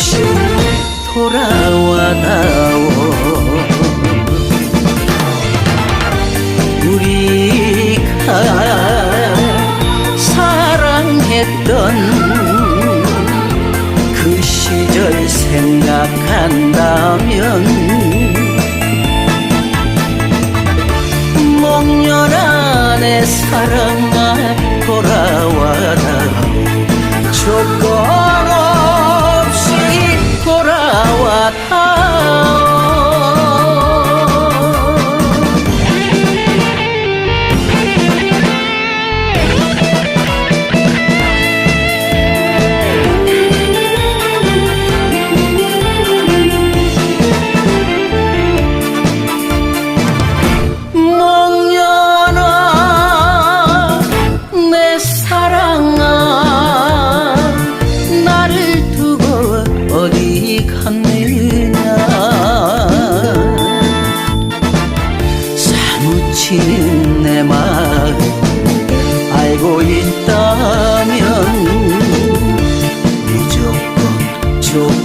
없이 돌아와다오 우리가 사랑했던 그 시절 생각한다면 목련한 내 사랑아 돌아와다 돌아와다 목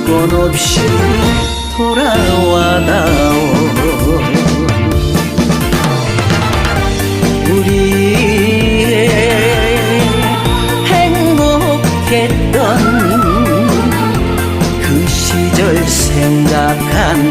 조건 없이 돌아와다오. 우리의 행복했던 그 시절 생각한다면